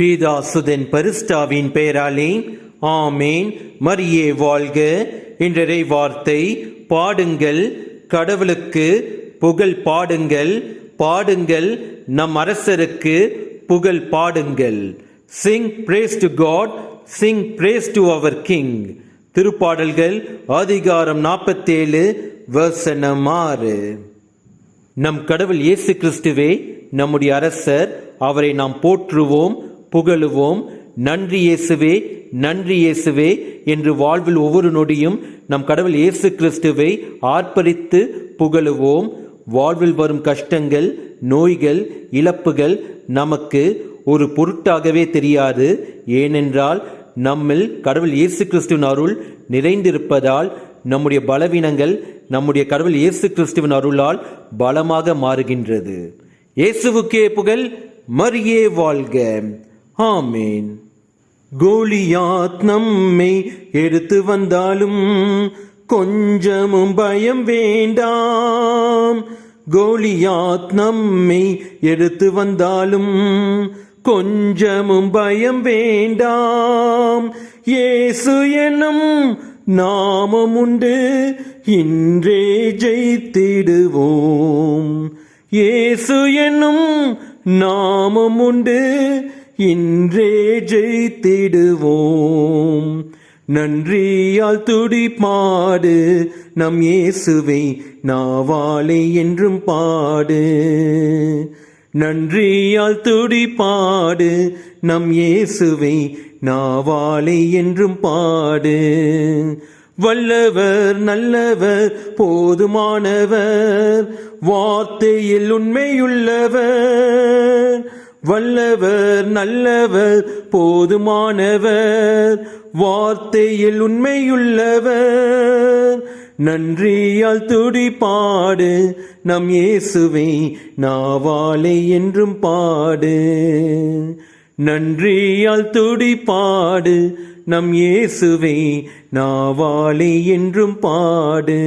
பீதாசுதன் பரிஸ்டாவின் பெயராலே ஆமேன். மரியே வாழ்க. என்றரை வார்த்தை பாடுங்கள் கடவுளுக்கு புகழ் பாடுங்கள் பாடுங்கள் நம் அரசருக்கு புகழ் பாடுங்கள். Sing praise to God sing praise to our king திருப்பாடல்கள் அதிகாரம் நாற்பத்தேழு வசனம் ஆறு. நம் கடவுள் இயேசு கிறிஸ்துவே நம்முடைய அரசர் அவரை நாம் போற்றுவோம். புகழுவோம். நன்றி இயேசுவே நன்றி இயேசுவே என்று வாழ்வில் ஒவ்வொரு நொடியும் நம் கடவுள் இயேசு கிறிஸ்துவை ஆர்ப்பரித்து புகழுவோம். வாழ்வில் வரும் கஷ்டங்கள் நோய்கள் இழப்புகள் நமக்கு ஒரு பொருட்டாகவே தெரியாது. ஏனென்றால் நம்மில் கடவுள் இயேசு கிறிஸ்துவின் அருள் நிறைந்திருப்பதால் நம்முடைய பலவீனங்கள் நம்முடைய கடவுள் இயேசு கிறிஸ்துவின் அருளால் பலமாக மாறுகின்றது. இயேசுவுக்கே புகழ் மரியே வாழ்க. ஆமேன். கோலியாத் நம்மை எடுத்து வந்தாலும் கொஞ்சமும் பயம் வேண்டாம். கோலியாத் நம்மை எடுத்து வந்தாலும் கொஞ்சமும் பயம் வேண்டாம். ஏசு எனும் நாமம் உண்டு இன்றே ஜெயித்திடுவோம். ஏசு என்னும் நாமம் உண்டு இன்றே ஜெயித்திடுவோம். நன்றியால் துடிப்பாடு நம் இயேசுவை நாவாளே என்றும் பாடு. நன்றியால் துடிப்பாடு நம் இயேசுவை நாவாளே என்றும் பாடு. வல்லவர் நல்லவர் போதுமானவர் வார்த்தையில் உண்மையுள்ளவர். வல்லவர் நல்லவர் போதுமானவர் வார்த்தையில் உண்மையுள்ளவர். நன்றியால் துடிப்பாடு நம் இயேசுவை நாவாலை என்றும் பாடு. நன்றியால் துடிப்பாடு நம் இயேசுவை நாவாலை என்றும் பாடு.